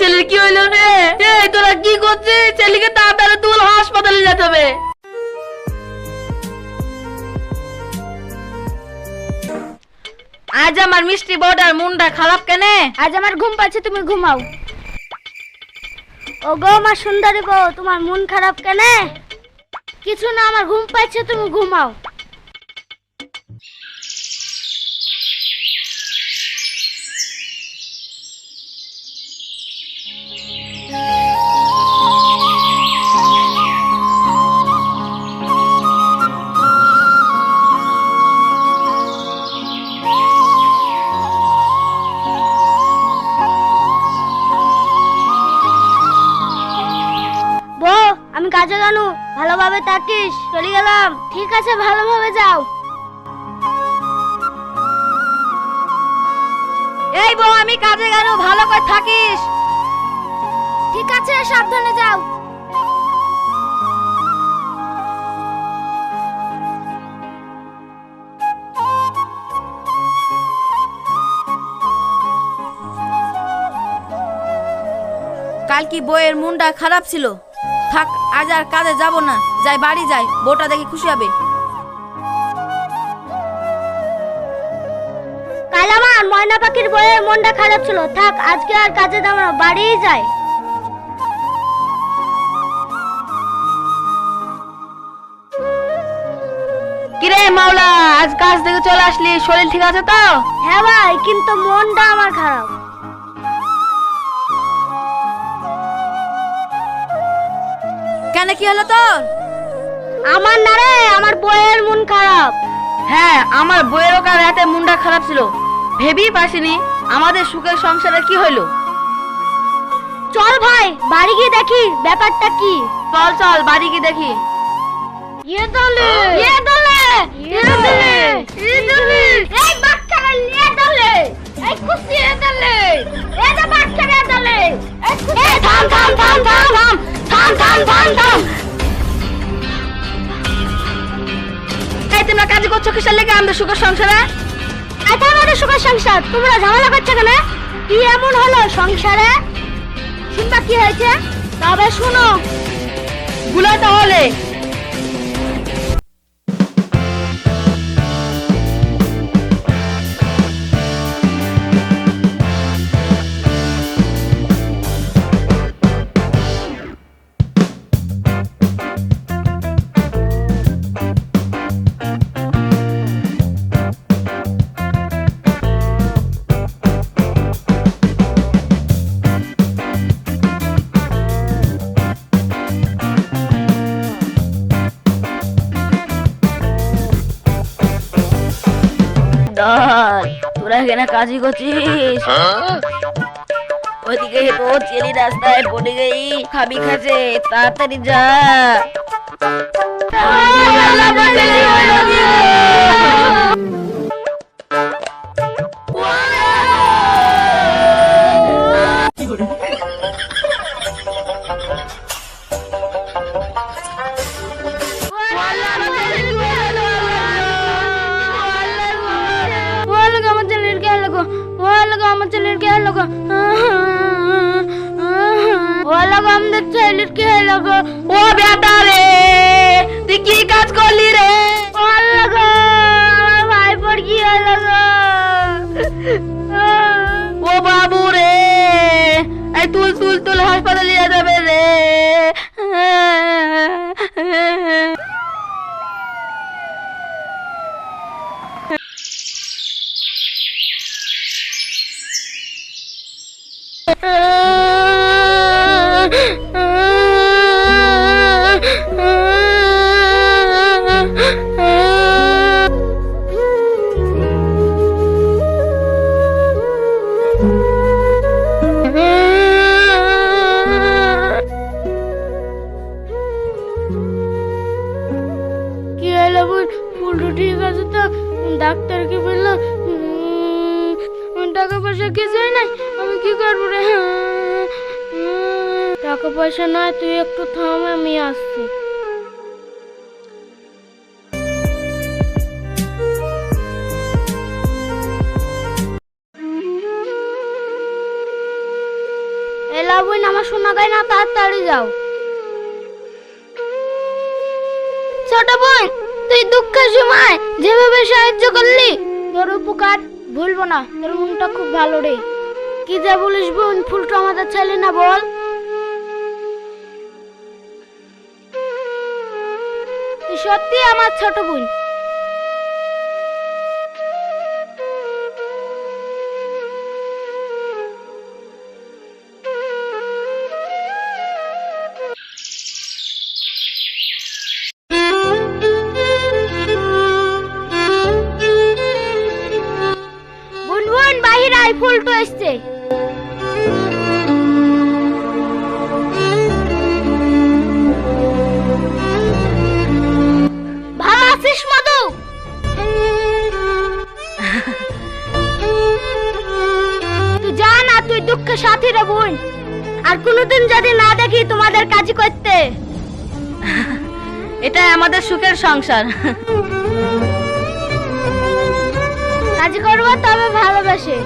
ছেলের কি হইল রে? এই তোরা কি করছিস? ছেলেকে তাড়াতাড়ি তুল, হাসপাতালে যেতে হবে। আজ আমার মিষ্টি বউটার মনটা খারাপ কেনে? আজ আমার ঘুম পাচ্ছে, তুমি ঘুমাও। ও গো মা সুন্দরী গো তোমার মন খারাপ কেন? কিছু না, আমার ঘুম পাচ্ছে, তুমি ঘুমাও। কাজে জানু ভালোভাবে থাকিস চলে গেলাম। ঠিক আছে ভালোভাবে যাও। এই বউ আমি কাজে গেল ভালো করে থাকিস। ঠিক আছে সাবধানে যাও। কাল কি বইয়ের মনটা খারাপ ছিল? থাক আজ আর কাজে যাব না। যাই বাড়ি যাই বউটা দেখে খুশি হবে। কাল আমার ময়না পাখির বইয়ের মনটা খারাপ ছিল। থাক আজকে আর কাজে যাব না বাড়িই যাই। কিরে মাওলা আজ কাজ থেকে চলে আসলি শরীর ঠিক আছে তো? হ্যাঁ ভাই কিন্তু মনটা আমার খারাপ। কেন কি হলো তোর? আমার না রে আমার বইয়ের মন খারাপ। হ্যাঁ আমার বইয়েরও কাল রাতে মনটা খারাপ ছিল। ভেবেই পাসিনি আমাদের সুখের সংসারে কি হইল? চল ভাই বাড়ি গিয়ে দেখি ব্যাপারটা কি? চল চল বাড়ি গিয়ে দেখি। ইয়ে দলে। ইয়ে দলে। ইয়ে দলে। ইয়ে দলে। এই বাচ্চারা ইয়ে দলে। এই খুশি ইয়ে দলে। এই যে বাচ্চারা দলে। এই থাম থাম থাম থাম থাম থাম থাম থাম করছ কিসের লেগে আমাদের সুখের সংসারে? এটা আমাদের সুখের সংসার? তোমরা ঝামেলা করছ কেন? কি এমন হলো সংসারে? শুনবা কি হয়েছে? তবে শুনো। গুলো তাহলে। তোরা এখানে কাজই করছিস? ওইদিকে তো চেরি রাস্তায় পড়ে গেই খাবি খাচ্ছে তাড়াতাড়ি যা। আমার ছেলের কে লাগো ওয়ালাইকুম আমাদের ছেলের কে লাগো ও বেটা রে, তুই কি কাজ করলি রে? ওয়ালাইকুম আমার ভাই পড় কি হলো গো? ও বাবু রে তুল তুল তুল হাসপাতালে নিয়ে কিছুই নাই, আমি কি করব রে? টাকা পয়সা নয়, তুই একটু থাম, আমি আসছি। যায় না, তাড়াতাড়ি যাও। ছোট বোন, তুই দুঃখের সময় যেভাবে সাহায্য করলি, তোর উপকার ভুলবো না, তোর মনটা খুব ভালো রে। কি যা বলিস বোন, ফুলটা আমাদের ছেলে না বল। তুই সত্যি আমার ছোট বোন। ফুলটো এসছে। দুঃখে সাথী রে বোন আর কোনোদিন যদি না দেখি তোমাদের কাজ করতে। এটাই আমাদের সুখের সংসার। কাজ করব তবে ভালোবাসে।